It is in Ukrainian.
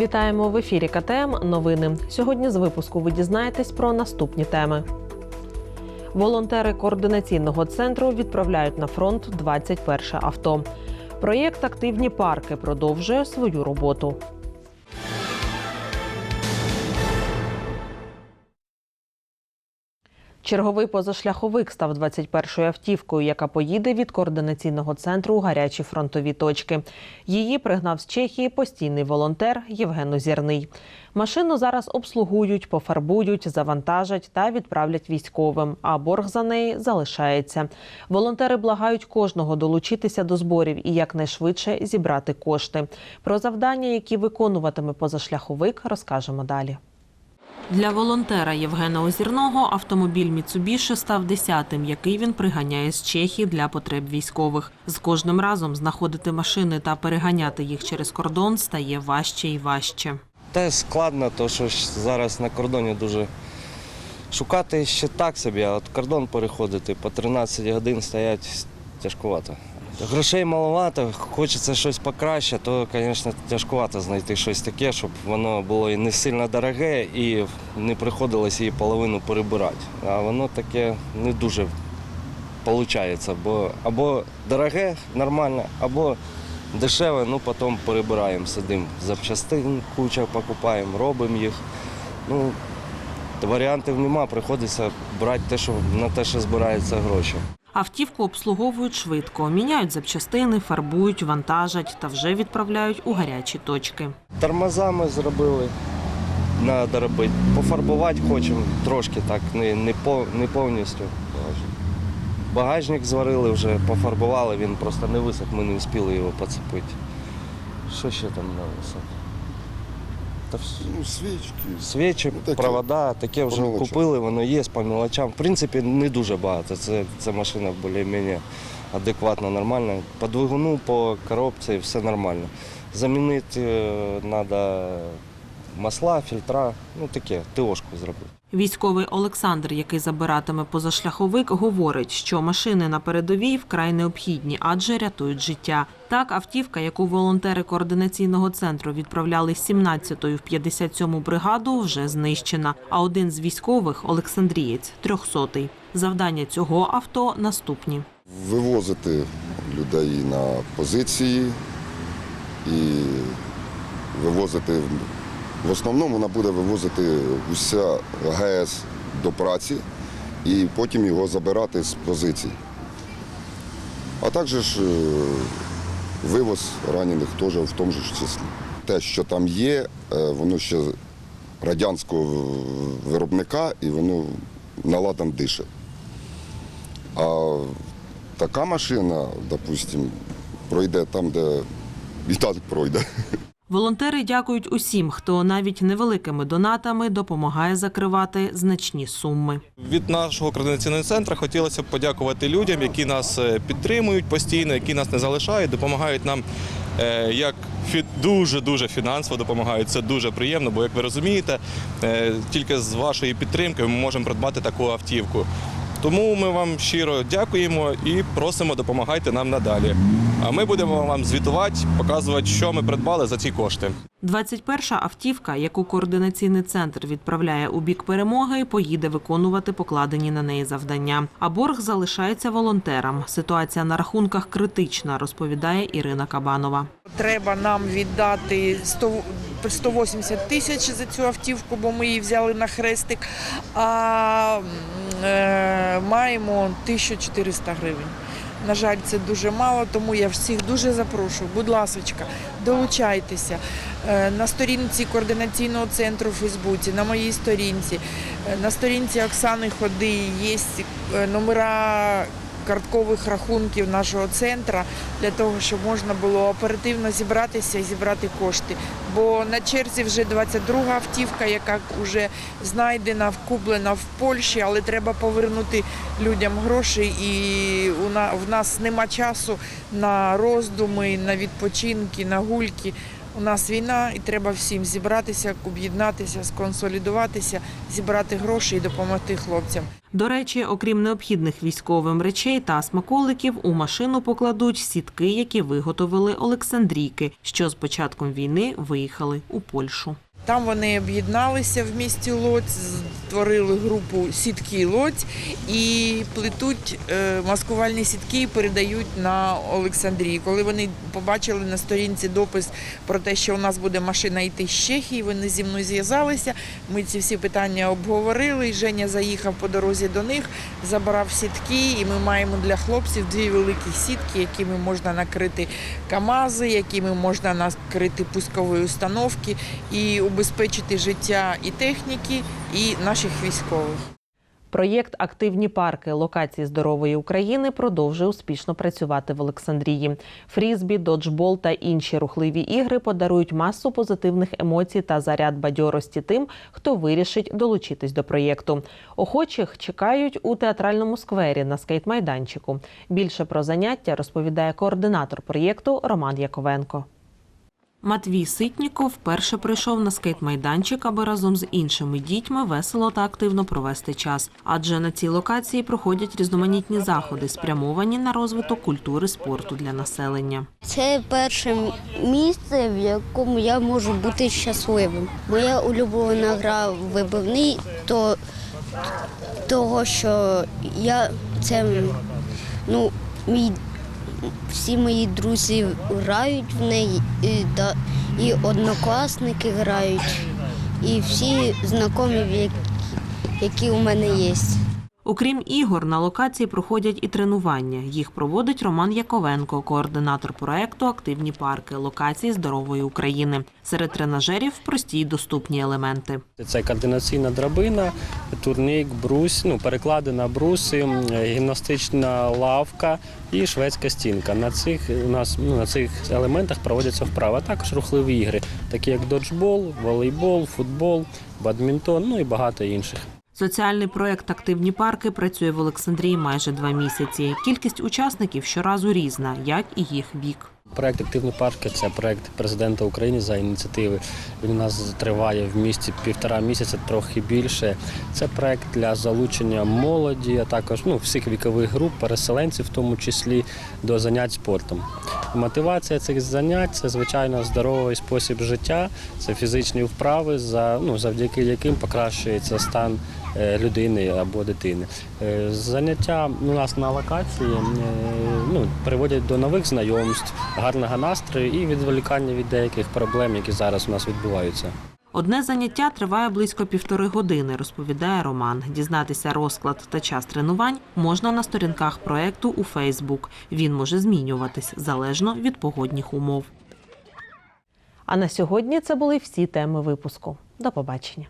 Вітаємо в ефірі КТМ. Новини. Сьогодні з випуску ви дізнаєтесь про наступні теми. Волонтери координаційного центру відправляють на фронт 21 авто. Проєкт Активні парки продовжує свою роботу. Черговий позашляховик став 21-ю автівкою, яка поїде від координаційного центру у гарячі фронтові точки. Її пригнав з Чехії постійний волонтер Євген Озірний. Машину зараз обслугують, пофарбують, завантажать та відправлять військовим. А борг за неї залишається. Волонтери благають кожного долучитися до зборів і якнайшвидше зібрати кошти. Про завдання, які виконуватиме позашляховик, розкажемо далі. Для волонтера Євгена Озірного автомобіль Міцубіші став десятим, який він приганяє з Чехії для потреб військових. З кожним разом знаходити машини та переганяти їх через кордон стає важче і важче. Та складно, то що зараз на кордоні дуже шукати ще так собі, а от кордон переходити по 13 годин стоять тяжкувато. Грошей маловато, хочеться щось покраще, то, звісно, тяжкувато знайти щось таке, щоб воно було і не сильно дороге і не приходилось її половину перебирати. А воно таке не дуже виходить, бо або дороге, нормально, або дешеве, ну потім перебираємо, сидимо. Запчастин куча покупаємо, робимо їх. Ну, варіантів нема, приходиться брати те, що на те, що збираються гроші. Автівку обслуговують швидко, міняють запчастини, фарбують, вантажать та вже відправляють у гарячі точки. Тормоза ми зробили, треба робити. Пофарбувати хочемо трошки так, не, не, по, не повністю. Багажник зварили вже, пофарбували, він просто не висох, ми не встигли його поцепити. Що ще там на висох? Та. Ну, свічки. Свічі, Ну, таке. провода, таке вже мелочам. купили, воно є по мелочам. В принципі, не дуже багато. Це, це машина більш-менш адекватна, нормальна. По двигуну, по коробці все нормально. Замінити треба масла, фільтра, ну таке, ТОшку зробити. Військовий Олександр, який забиратиме позашляховик, говорить, що машини на передовій вкрай необхідні, адже рятують життя. Так, автівка, яку волонтери координаційного центру відправляли з 17-ї в 57-му бригаду, вже знищена. А один з військових Олександрієць, 300-й. Завдання цього авто наступні. Вивозити людей на позиції і вивозити. В основному вона буде вивозити уся ГЕС до праці і потім його забирати з позицій. А також ж, е, вивоз ранених теж в тому ж числі. Те, що там є, е, воно ще радянського виробника і воно наладом дише. А така машина, допустимо, пройде там, де і так пройде. Волонтери дякують усім, хто навіть невеликими донатами допомагає закривати значні суми. Від нашого координаційного центру хотілося б подякувати людям, які нас е, підтримують постійно, які нас не залишають, допомагають нам е, як дуже дуже фінансово допомагають. Це дуже приємно, бо як ви розумієте, е, тільки з вашої підтримки ми можемо придбати таку автівку. Тому ми вам щиро дякуємо і просимо допомагайте нам надалі. А ми будемо вам звітувати, показувати, що ми придбали за ці кошти. 21-ша автівка, яку координаційний центр відправляє у бік перемоги, поїде виконувати покладені на неї завдання. А борг залишається волонтерам. Ситуація на рахунках критична, розповідає Ірина Кабанова. Треба нам віддати 100 180 тисяч за цю автівку, бо ми її взяли на хрестик. А е, маємо 1400 гривень. На жаль, це дуже мало, тому я всіх дуже запрошую. Будь ласочка, долучайтеся на сторінці координаційного центру в Фейсбуці, на моїй сторінці, е, на сторінці Оксани Ходи є е, номера карткових рахунків нашого центру для того, щоб можна було оперативно зібратися і зібрати кошти. Бо на черзі вже 22 автівка, яка вже знайдена, вкуплена в Польщі, але треба повернути людям гроші, і в нас нема часу на роздуми, на відпочинки, на гульки. У нас війна, і треба всім зібратися, об'єднатися, сконсолідуватися, зібрати гроші і допомогти хлопцям. До речі, окрім необхідних військовим речей та смаколиків, у машину покладуть сітки, які виготовили Олександрійки, що з початком війни виїхали у Польщу. Там вони об'єдналися в місті Лодь, створили групу сітки Лодь і плетуть е, маскувальні сітки і передають на Олександрію. Коли вони побачили на сторінці допис про те, що у нас буде машина йти з Чехії, вони зі мною зв'язалися. Ми ці всі питання обговорили. і Женя заїхав по дорозі до них, забрав сітки, і ми маємо для хлопців дві великі сітки, якими можна накрити КАМАЗи, якими можна накрити пускові установки і убезпечити життя і техніки, і наших військових. Проєкт Активні парки локації здорової України продовжує успішно працювати в Олександрії. Фрізбі, доджбол та інші рухливі ігри подарують масу позитивних емоцій та заряд бадьорості тим, хто вирішить долучитись до проєкту. Охочих чекають у театральному сквері на скейт-майданчику. Більше про заняття розповідає координатор проєкту Роман Яковенко. Матвій Ситніков вперше прийшов на скейт-майданчик, аби разом з іншими дітьми весело та активно провести час. Адже на цій локації проходять різноманітні заходи, спрямовані на розвиток культури спорту для населення. Це перше місце, в якому я можу бути щасливим. Моя улюблена гра вибивний, то того, що я це ну, мій, всі мої друзі грають в неї, і, да, і однокласники грають, і всі знайомі, які у мене є. Окрім ігор, на локації проходять і тренування. Їх проводить Роман Яковенко, координатор проекту Активні парки локації здорової України. Серед тренажерів прості й доступні елементи. Це координаційна драбина, турнік, брус, ну, переклади на бруси, гімнастична лавка і шведська стінка. На цих, у нас, ну, на цих елементах проводяться вправи, а також рухливі ігри, такі як доджбол, волейбол, футбол, бадмінтон, ну і багато інших. Соціальний проект Активні парки працює в Олександрії майже два місяці. Кількість учасників щоразу різна, як і їх вік. Проект Активні парки це проект президента України за ініціативи. Він у нас триває в місті півтора місяця, трохи більше. Це проект для залучення молоді, а також ну, всіх вікових груп, переселенців, в тому числі до занять спортом. Мотивація цих занять це звичайно здоровий спосіб життя, це фізичні вправи, за, ну, завдяки яким покращується стан людини або дитини. Е, Заняття у нас на локації е, ну, приводять до нових знайомств, гарного настрою і відволікання від деяких проблем, які зараз у нас відбуваються. Одне заняття триває близько півтори години, розповідає Роман. Дізнатися розклад та час тренувань можна на сторінках проекту у Фейсбук. Він може змінюватись залежно від погодних умов. А на сьогодні це були всі теми випуску. До побачення.